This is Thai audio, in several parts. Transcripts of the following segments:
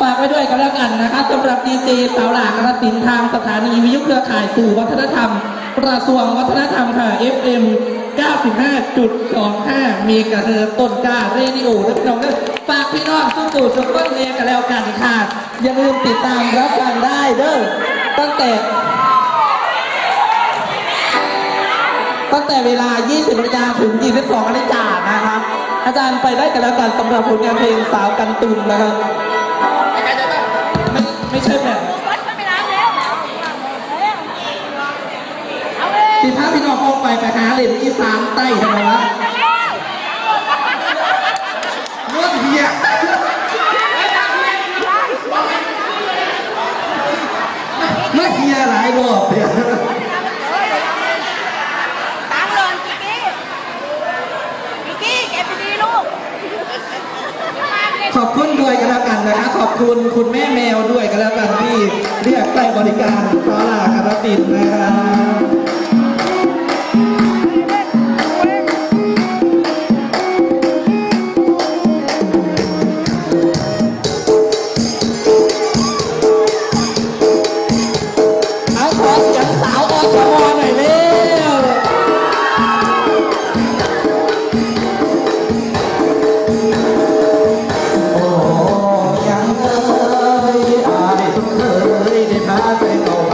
ฝากไว้ด้วยกันแล้วกันนะคะสำหรับดีเจสาวหลากระตินทางสถานีวิทยุเครือข่ายสื่อวัฒนธรรม กระทรวงวัฒนธรรมค่ะ FM 95.25มีกระเฮิต้นกาเรนิโอและพี่น้องฝากพี่น้องสู้ตู่สุขเบิ้ลเองกันแล้วกันค่ะ อย่าลืมติดตามรับฟังได้เด้อตั้งแต่ ตั้งแต่เวลา 20นาฬิกาถึง 22นาฬิกานะครับ อาจารย์ไปได้กันแล้วกันสำหรับผลงานเพลงสาวกันตุนนะครับ ไม่ใช่แบบพี่พาพี่น้องออกไปไปหาเหรียญอีสานใต้ทำไมวะเม่อเพียเม่อเพียหลายรอบเพีย ขอบคุณด้วยกันแล้วกันนะครับขอบคุณคุณแม่แมวด้วยกันแล้วกันที่เรียกไปบริการคุณฟ้าลาคาราตินนะครับเอาขอเสียงสาวอชมหน่อยเลย Padre no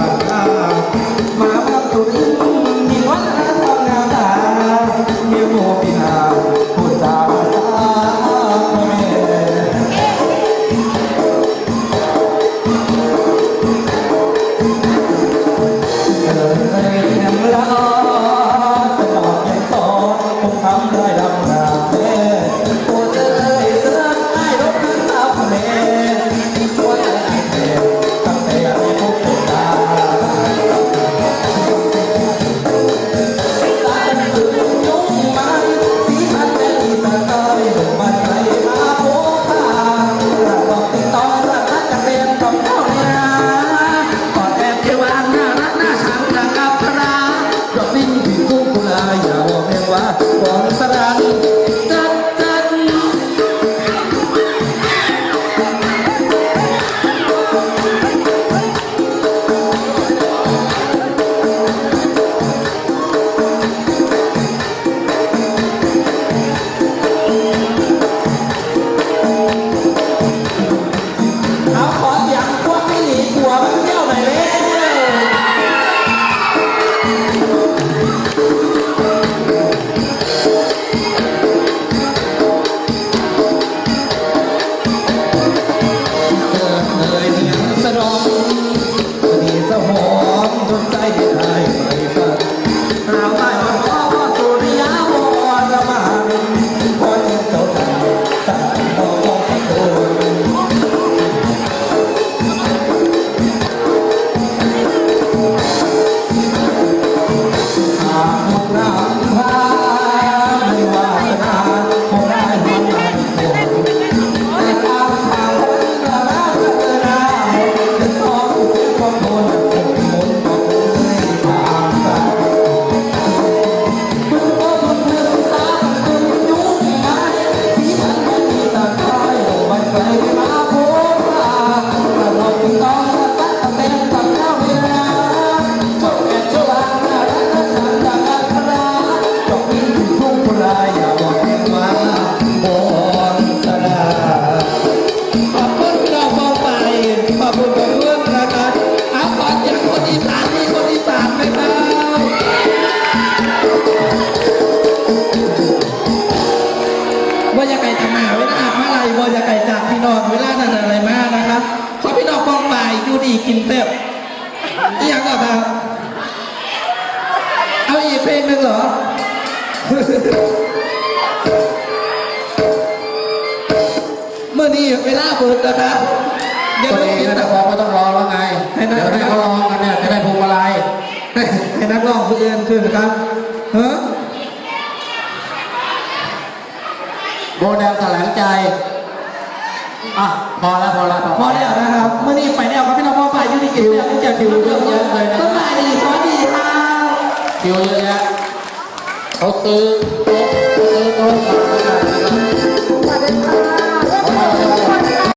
เพลงหนึ่งเหรอ เมื่อนี้เวลาเบิดนะครับอย่าตัวลืมเองกินนะนะนักร้องก็ต้องร้องแล้วไง ให้นัก เดี๋ยวให้เขาร้องกันเนี่ยจะได้พวงมาลัยให้นักร้องคนอื่นขึ้นนะครับเฮ้อโบแดงแถลงใจ อะ พอแล้วพอแล้วพอแล้วนะครับ เมื่อนี้ไปแล้วครับพี่น้องพ่อไปยูนิกิจแล้วที่จะคิวเยอะแยะเลยนะสบายดีสวัสดีครับ คิวเยอะแยะ เขา